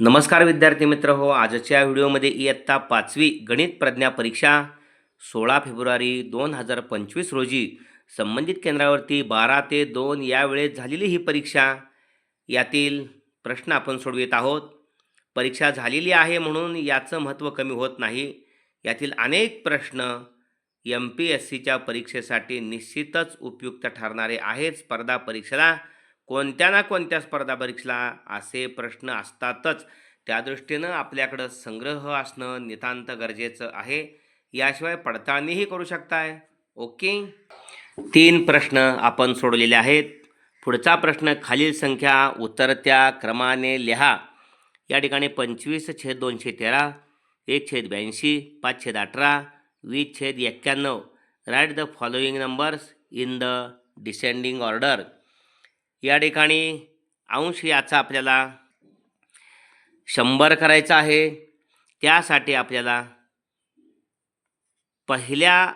नमस्कार विद्यार्थी मित्र हो आजच्या व्हिडिओमध्ये इयत्ता पाचवी गणित प्रज्ञा परीक्षा सोळा फेब्रुवारी दोन हजार पंचवीस रोजी संबंधित केंद्रावरती बारा ते दोन या वेळेत झालेली ही परीक्षा. यातील प्रश्न आपण सोडवित आहोत. परीक्षा झालेली आहे म्हणून याचं महत्त्व कमी होत नाही. यातील अनेक प्रश्न एम पी एस सीच्या परीक्षेसाठी निश्चितच उपयुक्त ठरणारे आहेत स्पर्धा परीक्षेला कोणत्या ना कोणत्या स्पर्धा परीक्षेला असे प्रश्न असतातच. त्या दृष्टीनं आपल्याकडं संग्रह असणं नितांत गरजेचं आहे. याशिवाय पडताळणीही करू शकताय. ओके? तीन प्रश्न आपण सोडलेले आहेत. पुढचा प्रश्न खालील संख्या उतरत्या क्रमाने लिहा. या ठिकाणी पंचवीस छेद दोनशे तेरा एक छेद ब्याऐंशी पाच छेद अठरा वीस छेद एक्क्याण्णव. Write the following numbers in the descending order या ठिकाणी अंश याचा आपल्याला शंभर करायचा आहे. त्यासाठी आपल्याला पहिल्या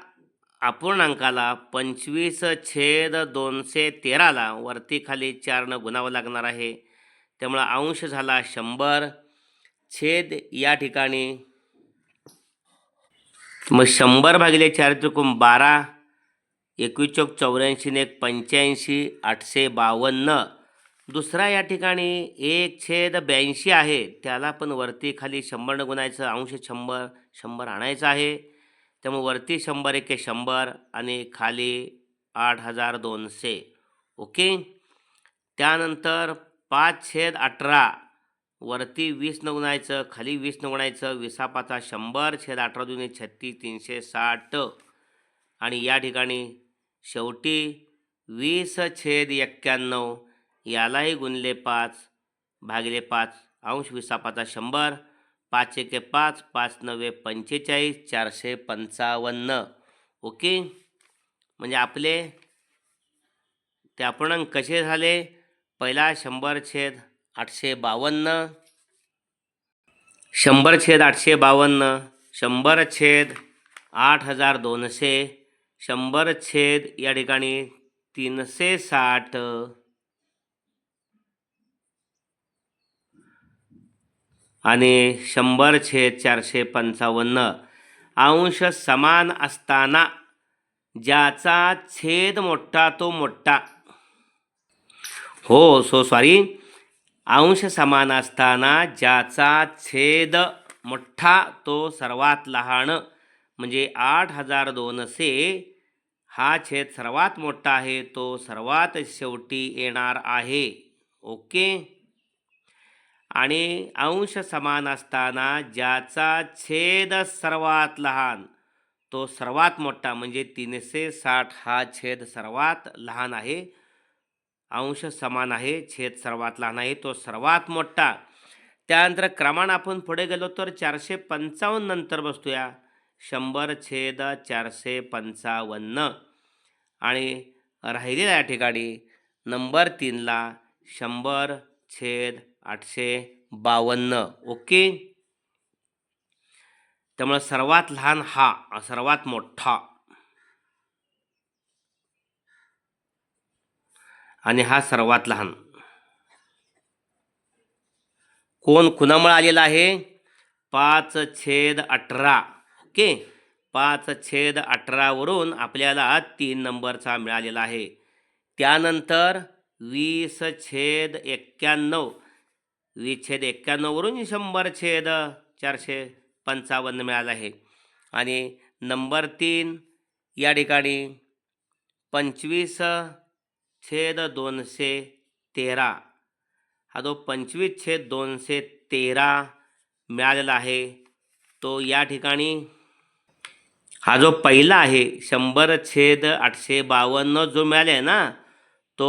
अपूर्णांकाला पंचवीस छेद दोनशे तेराला वरती खाली चारनं गुणावं लागणार आहे. त्यामुळं अंश झाला शंभर छेद या ठिकाणी. मग शंभर भागिले चार त्रिकोण बारा एकवीस चौक चौऱ्याऐंशीने एक पंच्याऐंशी आठशे बावन्न. दुसरा या ठिकाणी एक छेद ब्याऐंशी आहे. त्याला पण वरती खाली शंभरनं गुणायचं अंश शंभर शंभर आणायचं आहे. त्यामुळे वरती शंभर एके शंभर आणि खाली आठ हजार दोनशे. ओके? त्यानंतर पाच छेद अठरा. वरती वीस न गुणायचं खाली वीस न गुणायचं विसा पाचा शंभर छेद अठरा दुने छत्तीस तीनशे साठ. आणि या ठिकाणी शेवटी वीस छेद एक्क्याण्णव यालाही गुणले पाच भागिले पाच अंश विसापाचा शंभर पाच एके पाच पाच नव्वे पंचेचाळीस चारशे पंचावन्न. ओके? म्हणजे आपले ते अपूर्णांक कसे झाले? पहिला शंभर छेद आठशे बावन्न शंभर छेद आठशे बावन्न शंभर छेद आठ हजार दोनशे शंभर छेद या ठिकाणी तीनशे साठ. आणि शंभर छेद चारशे पंचावन्न. अंश समान असताना ज्याचा छेद मोठा तो मोठा. हो सो सॉरी अंश समान असताना ज्याचा छेद मोठा तो सर्वात लहान. म्हणजे आठ हजार दोनशे हा छेद सर्वात मोठा आहे तो सर्वात शेवटी येणार आहे. ओके? आणि अंश समान असताना ज्याचा छेद सर्वात लहान तो सर्वात मोठा म्हणजे तीनशे साठ हा छेद सर्वात लहान आहे. अंश समान आहे छेद सर्वात लहान आहे तो सर्वात मोठा. त्यानंतर क्रमांक आपण पुढे गेलो तर चारशे पंचावन्न नंतर बसतोया. शंभर छेद चारशे पंचावन्न. आणि राहिलेल्या या ठिकाणी नंबर तीनला शंभर छेद आठशे बावन्न. ओके? त्यामुळे सर्वात लहान हा सर्वात मोठा. आणि हा सर्वात लहान. कोण कुणामुळे आलेला आहे? पाच छेद अठरा. ओके पाच छेद अठरावरून आपल्याला तीन नंबरचा मिळालेला आहे. त्यानंतर वीस छेद एक्क्याण्णव वीस छेद एक्क्याण्णववरून शंभर छेद चारशे पंचावन्न मिळालं आहे. आणि नंबर तीन या ठिकाणी पंचवीस छेद दोनशे तेरा हा जो पंचवीस छेद दोनशे तेरा मिळालेला आहे तो या ठिकाणी हा जो पहिला आहे शंभर छेद आठशे बावन्न जो मिळाला आहे ना तो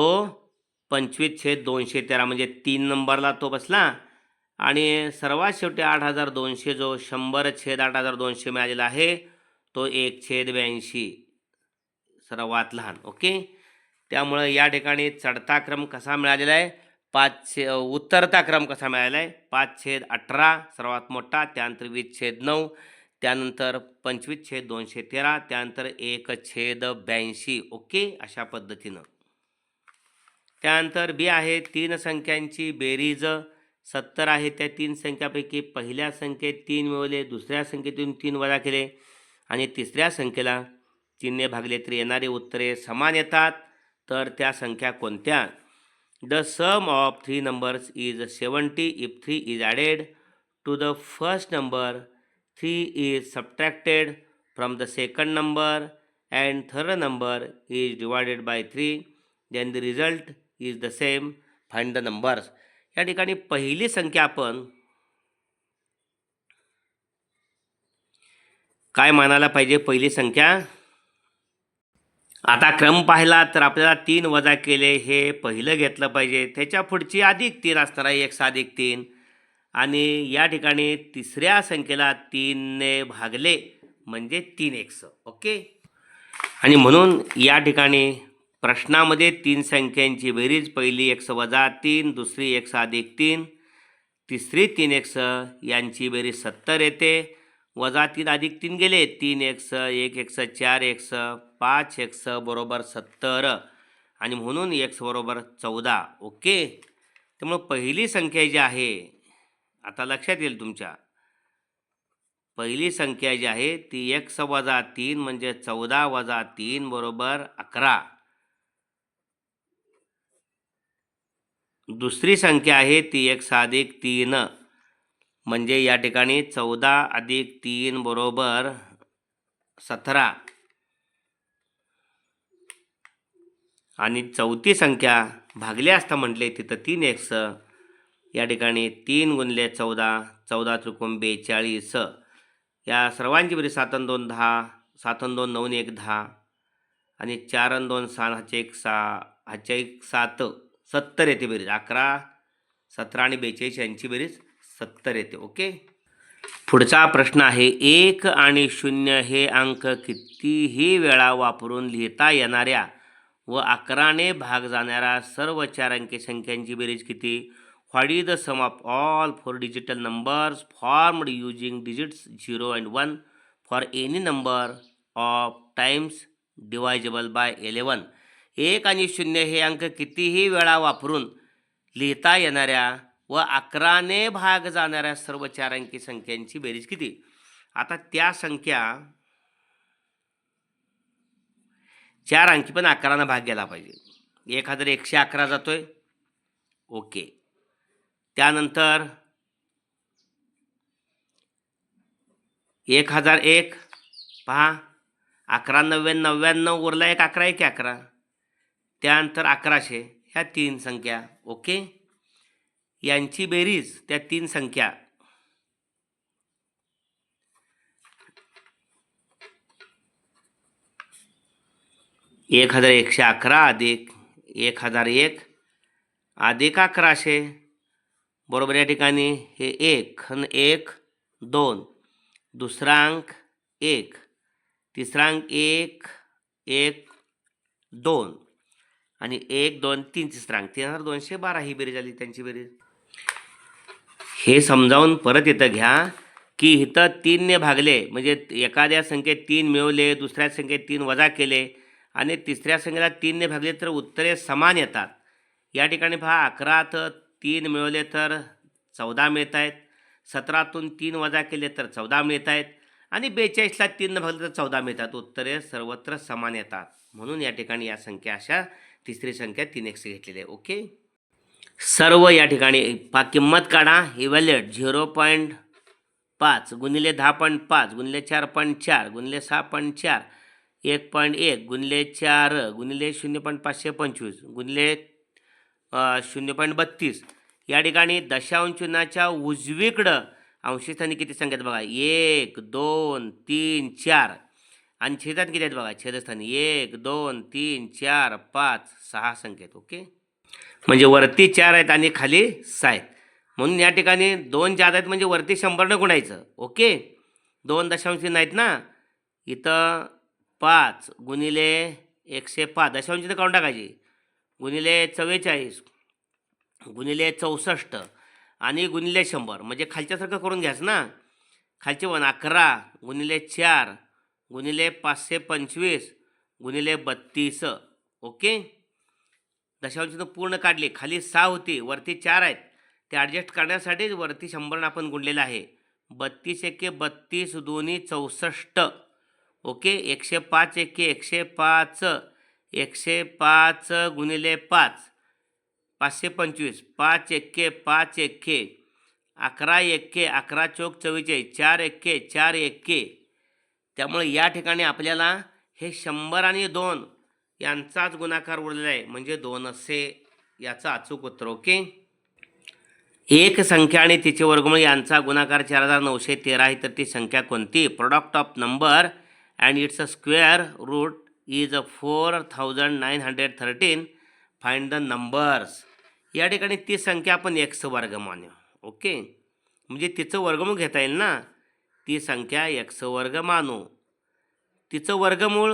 पंचवीस छेद दोनशे तेरा म्हणजे तीन नंबरला तो बसला. आणि सर्वात शेवटी आठ हजार दोनशे जो शंभर छेद आठ हजार दोनशे मिळालेला आहे तो एक छेद ब्याऐंशी. सर्वात लहान ओके? त्यामुळं या ठिकाणी चढता क्रम कसा मिळालेला आहे? पाच छे उत्तरता क्रम कसा मिळाला आहे? पाच छेद अठरा सर्वात मोठा त्यानंतर वीस छेद नऊ त्यानंतर पंचवीस छेद दोनशे तेरा त्यानंतर एक छेद ब्याऐंशी. ओके? अशा पद्धतीनं. त्यानंतर बी आहे तीन संख्यांची बेरीज. सत्तर आहे त्या तीन संख्यापैकी पहिल्या संख्येत तीन मिळवले दुसऱ्या संख्येतून तीन वजा केले आणि तिसऱ्या संख्येला तीनने भागले तरी येणारी उत्तरे समान येतात. तर त्या संख्या कोणत्या? The sum of three numbers is seventy. If three is added to the first number three is subtracted from the second number and third number is divided by three then the result is the same find the numbers. या ठिकाणी पहिली संख्या आपण काय मानायला पाहिजे पहिली संख्या? आता क्रम पाहिला तर आपल्याला तीन वजा केले हे पहिलं घेतलं पाहिजे. त्याच्या पुढची अधिक तीन असणार आहे. एक साधिक तीन. आणि या ठिकाणी तिसऱ्या संख्येला तीनने भागले म्हणजे तीन एक्स ओके? आणि म्हणून या ठिकाणी प्रश्नामध्ये तीन संख्यांची बेरीज पहिली एक्स वजा तीन दुसरी एक्स अधिक तीन तिसरी तीन एक्स यांची बेरीज सत्तर येते. वजा तीन अधिक तीन गेले तीन एक्स एक एक्स चार एक्स पाच एक्स बरोबर सत्तर. आणि म्हणून एक्स बरोबर चौदा ओके? त्यामुळं पहिली संख्या जी आहे आता लक्षात येईल तुमच्या. पहिली संख्या जी आहे ती एक्स वजा तीन म्हणजे चौदा वजा तीन बरोबर अकरा. दुसरी संख्या आहे ती एक्स अधिक तीन म्हणजे या ठिकाणी चौदा अधिक तीन बरोबर सतरा. आणि चौथी संख्या भागले असता म्हटले तिथं तीन एक्स या ठिकाणी तीन गुणले चौदा चौदा त्रिकोण बेचाळीस या सर्वांची बरी सात दोन दहा सात अन दोन नऊन एक दहा आणि चार दोन सहा हाचे एक सहा हाचे एक सात सत्तर येते बेरीज. अकरा सतरा आणि बेचाळीस यांची बेरीज सत्तर येते ओके? पुढचा प्रश्न आहे एक आणि शून्य हे अंक कितीही वेळा वापरून लिहिता येणाऱ्या व अकराने भाग जाणाऱ्या सर्व चार अंकी संख्यांची बेरीज किती? What is the sum of all four digital numbers formed using digits zero and one for any number of times divisible by eleven एक आणि शून्य हे अंक कितीही वेळा वापरून लिहिता येणाऱ्या व अकराने भाग जाणाऱ्या सर्व चार अंकी संख्यांची बेरीज किती? आता त्या संख्या चार अंकी पण अकरानं भाग गेला पाहिजे. एक हजार एकशे अकरा जातोय. ओके. त्यानंतर एक हजार एक पहा अकरा नव्या नव्याण्णव उरला एक अकरा एक अकरा. त्यानंतर अकराशे ह्या तीन संख्या ओके? यांची बेरीज त्या तीन संख्या. एक हजार एकशे अकरा अधिक एक हजार एक अधिक अकराशे बरोबर या ठिकाणी हे एक आणि एक दोन. दुसरा अंक एक. तिसरा अंक एक एक दोन. आणि एक दोन तीन तिसरा अंक तीन हजार दोनशे बारा ही बेरीज आली त्यांची बेरीज. हे समजावून परत इथं घ्या की इथं तीनने भागले. म्हणजे एखाद्या संख्येत तीन मिळवले दुसऱ्या संख्येत तीन वजा केले आणि तिसऱ्या संख्येला तीनने भागले तर उत्तरे समान येतात. या ठिकाणी पहा तर तीन मिळवले तर चौदा मिळत आहेत सतरातून तीन वजा केले तर चौदा मिळत आहेत आणि बेचाळीसला तीन भागले तर चौदा मिळतात. उत्तरे सर्वत्र समान येतात. म्हणून या ठिकाणी या संख्या अशा तिसरी संख्या तीन एकशे घेतलेली आहे. ओके? सर्व या ठिकाणी पा किंमत काढा. इव्हॅल्युएट झिरो पॉईंट पाच गुणिले दहा पॉईंट पाच गुणिले चार पॉईंट चार गुणिले सहा पॉईंट चार. एक पॉईंट एक गुणिले चार गुणिले शून्य पॉईंट पाचशे पंचवीस गुणिले शून्य पॉईंट बत्तीस. या ठिकाणी दशांशुनाच्या उजवीकडं अंशस्थानी किती संख्या आहेत बघा? एक दोन तीन चार. आणि छेदात किती आहेत बघा? छेदस्थानी. एक दोन तीन चार पाच सहा संख्या आहेत ओके? म्हणजे वरती चार आहेत आणि खाली सहा आहेत. म्हणून या ठिकाणी दोन जात आहेत म्हणजे वरती शंभरनं गुणायचं ओके? दोन दशांश चिन्ह आहेत ना? इथं पाच गुणिले एकशे पाच. दशांश चिन्ह काढून टाकायची. गुणिले चव्वेचाळीस गुणिले चौसष्ट आणि गुणिले शंभर. म्हणजे खालच्यासारखं करून घ्यास ना. खालचे वन अकरा गुणिले चार गुणिले पाचशे पंचवीस गुणिले बत्तीस. ओके? दशांशनं पूर्ण काढली. खाली सहा होती वरती चार आहेत. ते ॲडजस्ट करण्यासाठीच वरती शंभरनं आपण गुणलेलं आहे. बत्तीस एके बत्तीस दोन्ही चौसष्ट. ओके? एकशे पाच एके एकशे पाच. एकशे पाच गुणिले पाच. पाचशे पंचवीस. पाच एक्के पाच एक्के. अकरा एक्के अकरा चौक चव्वेचाळीस चार एक्के चार एक्के. त्यामुळे या ठिकाणी आपल्याला हे शंभर आणि दोन यांचाच गुणाकार उरलेला आहे. म्हणजे दोन असे याचं अचूक उत्तर ओके? एक संख्या आणि तिचे वर्गमूळ यांचा गुणाकार चार हजार नऊशे तेरा आहे. तर ती संख्या कोणती? Product of number and its a square root is a four thousand nine hundred thirteen find the numbers या ठिकाणी ती संख्या आपण एक्स वर्ग मानू ओके म्हणजे तिचं वर्गमूळ घेता येईल ना? ती संख्या एक्स वर्ग मानू तिचं वर्गमूळ?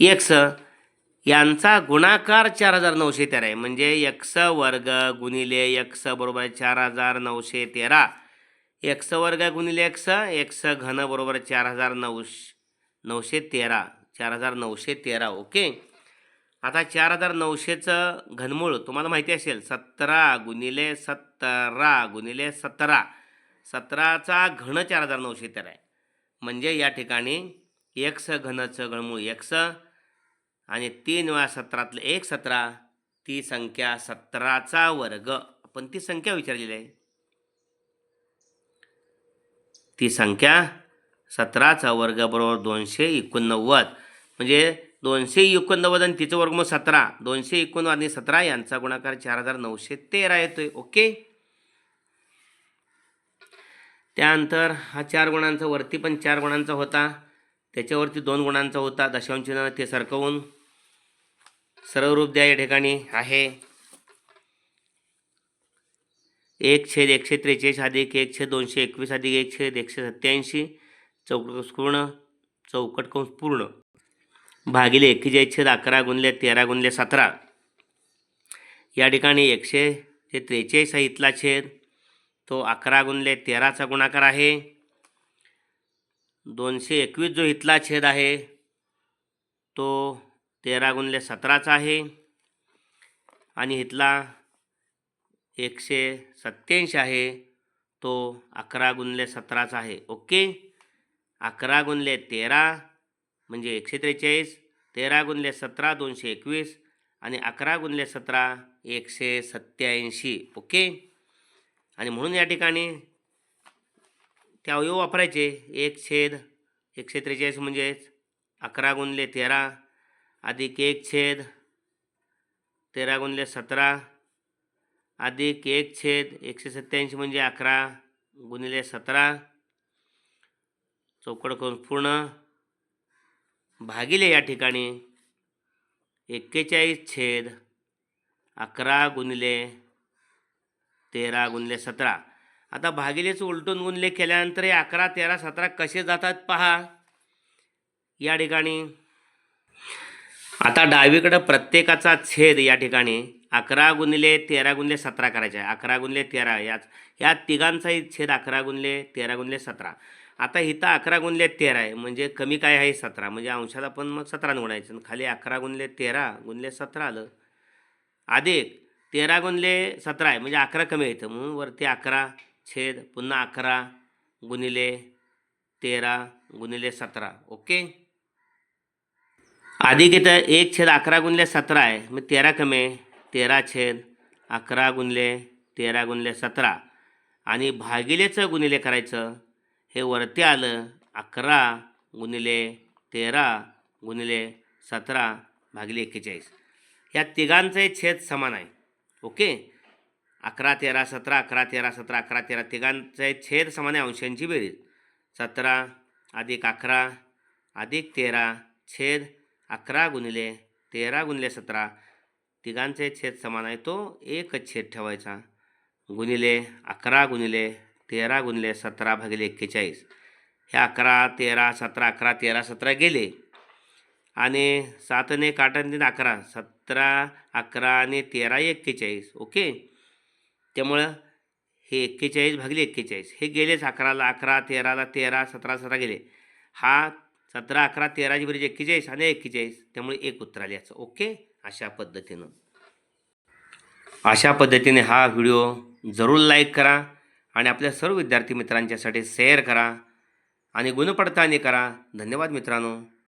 एक्स यांचा गुणाकार चार हजार नऊशे तेरा आहे. म्हणजे एक्स वर्ग गुणिले एक्स बरोबर चार हजार नऊशे तेरा. एक्स वर्ग गुणिले एक्स एक्स घन बरोबर चार हजार नऊश नऊशे तेरा चार हजार नऊशे तेरा ओके? आता चार हजार नऊशेचं घनमूळ तुम्हाला माहिती असेल सतरा गुणिले सतरा गुणिले सतरा. सतराचा घन चार हजार नऊशे तेरा आहे. म्हणजे या ठिकाणी एक्स घनचं घनमूळ एक्स आणि तीन वेळा सतरातलं एक सतरा ती संख्या सतराचा वर्ग. आपण ती संख्या विचारलेली आहे. ती संख्या सतराचा वर्ग बरोबर दोनशे एकोणनव्वद. म्हणजे दोनशे एकोणनव्वद आणि तिचं वर्गमूळ सतरा. दोनशे एकोणनव्वद आणि सतरा यांचा गुणाकार चार हजार नऊशे तेरा येतोय. ओके? त्यानंतर हा चार गुणांचा वरती पण चार गुणांचा होता. त्याच्यावरती दोन गुणांचा होता. दशांशनं ते सरकवून सर्वरूप रूप द्या या ठिकाणी. आहे. एक छेद एकशे त्रेचाळीस अधिक एक छेद दोनशे एकवीस अधिक एक छेद एकशे सत्त्याऐंशी. चौकट पूर्ण चौकट कंस पूर्ण. भागिले एक्केचाळीस छेद अकरा गुणले तेरा गुणले सतरा. या ठिकाणी एकशे जे त्रेचाळीस आहे इथला छेद तो अकरा गुणले तेराचा गुणाकार आहे. दोनशे एकवीस जो इथला छेद आहे तो तेरा गुणले सतराचा आहे. आणि इथला एकशे सत्याऐंशी आहे तो अकरा गुणले सतराचा आहे. ओके? अकरा गुणले तेरा म्हणजे एकशे त्रेचाळीस. तेरा गुणले सतरा दोनशे एकवीस. आणि अकरा गुणले सतरा एकशे सत्याऐंशी ओके? आणि म्हणून या ठिकाणी ते अवयव वापरायचे. एक छेद एकशे त्रेचाळीस म्हणजेच अकरा गुणले तेरा अधिक एक छेद तेरा गुणले सतरा अधिक एक छेद एकशे सत्याऐंशी म्हणजे अकरा गुणिले सतरा. चौकड करून पूर्ण. भागिले या ठिकाणी एक्केचाळीस छेद अकरा गुणिले तेरा गुणले सतरा. आता भागिलेचं उलटून गुणले केल्यानंतर हे अकरा तेरा सतरा कसे जातात पहा. या ठिकाणी. आता डावीकडं प्रत्येकाचा छेद या ठिकाणी. अकरा गुणिले तेरा गुणले सतरा करायचे आहे. अकरा गुणले तेरा याच या तिघांचाही छेद अकरा गुणले तेरा गुणले सतरा. आता इथं अकरा गुणले तेरा आहे म्हणजे कमी काय आहे सतरा? म्हणजे अंशाला पण मग सतरा गुणायचं खाली अकरा गुणले तेरा गुणले सतरा आलं. अधिक तेरा गुणले सतरा आहे म्हणजे अकरा कमी येतं म्हणून वरती अकरा छेद पुन्हा अकरा गुणिले तेरा गुणिले सतरा. ओके? अधिक इथं एक छेद अकरा गुणले सतरा आहे मग तेरा कमी आहे. तेरा छेद अकरा गुणले तेरा गुणले सतरा. आणि भागिलेचं गुणिले करायचं हे वरती आलं अकरा गुणिले तेरा गुणिले सतरा भागिले एक्केचाळीस. या तिघांचे छेद समान आहे. ओके? अकरा तेरा सतरा अकरा तेरा सतरा अकरा तेरा तिघांचे छेद समान आहे अंशांची बेरीज. सतरा अधिक अकरा अधिक तेरा छेद अकरा गुणिले तेरा गुणिले सतरा. तिघांचे छेद समान आहे. तो एकच छेद ठेवायचा. गुणिले अकरा गुणिले तेरा गुणिले सतरा भागिले एक्केचाळीस. हे अकरा तेरा सतरा अकरा तेरा सतरा गेले. आणि सातने काटाने अकरा. सतरा अकरा आणि तेरा एक्केचाळीस. ओके? त्यामुळं हे एक्केचाळीस भागिले एक्केचाळीस. हे गेलेच अकराला. अकरा तेराला तेरा सतरा सतरा गेले. हा सतरा अकरा तेराची बेरीज एक्केचाळीस आणि एक्केचाळीस. त्यामुळे एक उत्तर आले याचं. ओके? अशा पद्धतीनं. अशा पद्धतीने हा व्हिडिओ जरूर लाईक करा आणि आपल्या सर्व विद्यार्थी मित्रांच्यासाठी शेअर करा आणि गुणपडताळणी करा. धन्यवाद मित्रांनो.